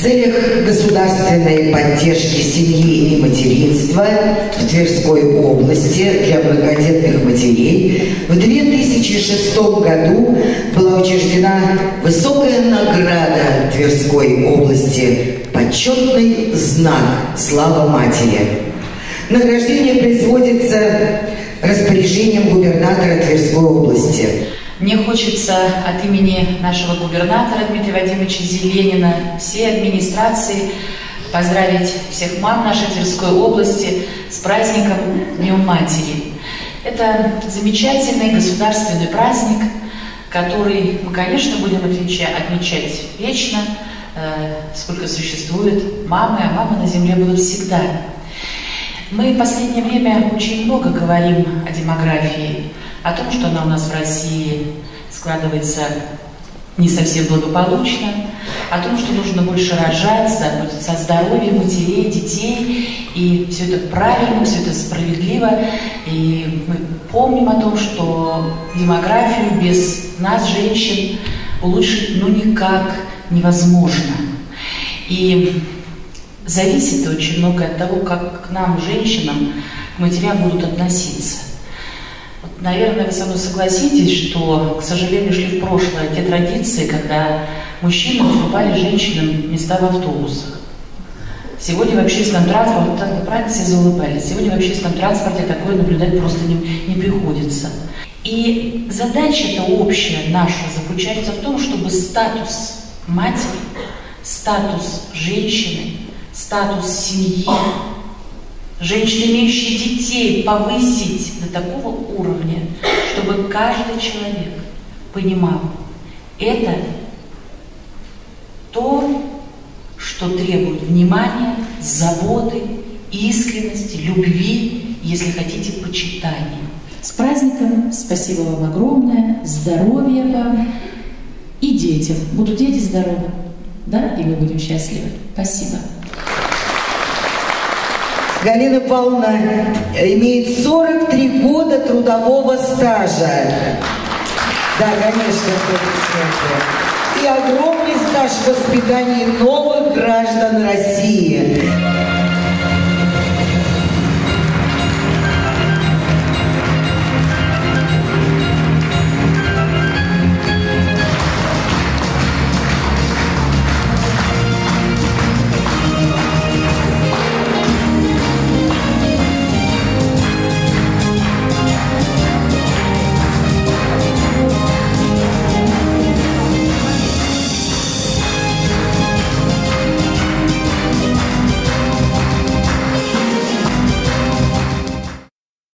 Целях государственной поддержки семьи и материнства в Тверской области для многодетных матерей в 2006 году была учреждена высокая награда Тверской области «Почетный знак Слава Матери». Награждение производится распоряжением губернатора Тверской области. Мне хочется от имени нашего губернатора Дмитрия Вадимовича Зеленина, всей администрации поздравить всех мам нашей Тверской области с праздником Днем Матери. Это замечательный государственный праздник, который мы, конечно, будем отмечать вечно, э, сколько существует мамы, а мамы на земле будут всегда. Мы в последнее время очень много говорим о демографии, о том, что она у нас в России складывается не совсем благополучно, о том, что нужно больше рожать, заботиться о здоровье матерей, детей, и все это правильно, все это справедливо, и мы помним о том, что демографию без нас, женщин, улучшить ну никак невозможно. И зависит очень много от того, как к нам, женщинам, к матерям будут относиться. Наверное, вы со мной согласитесь, что, к сожалению, шли в прошлое те традиции, когда мужчины уступали женщинам места в автобусах. Сегодня в общественном транспорте, так правильно все заулыбались, сегодня в общественном транспорте такое наблюдать просто не, не приходится. И задача эта общая наша заключается в том, чтобы статус матери, статус женщины, статус семьи, женщин, имеющие детей, повысить до такого уровня, чтобы каждый человек понимал, это то, что требует внимания, заботы, искренности, любви, если хотите, почитания. С праздником, спасибо вам огромное, здоровья вам и детям. Будут дети здоровы, да, и мы будем счастливы. Спасибо. Галина Павловна имеет 43 года трудового стажа. Да, конечно, И огромный стаж в воспитании новых граждан России.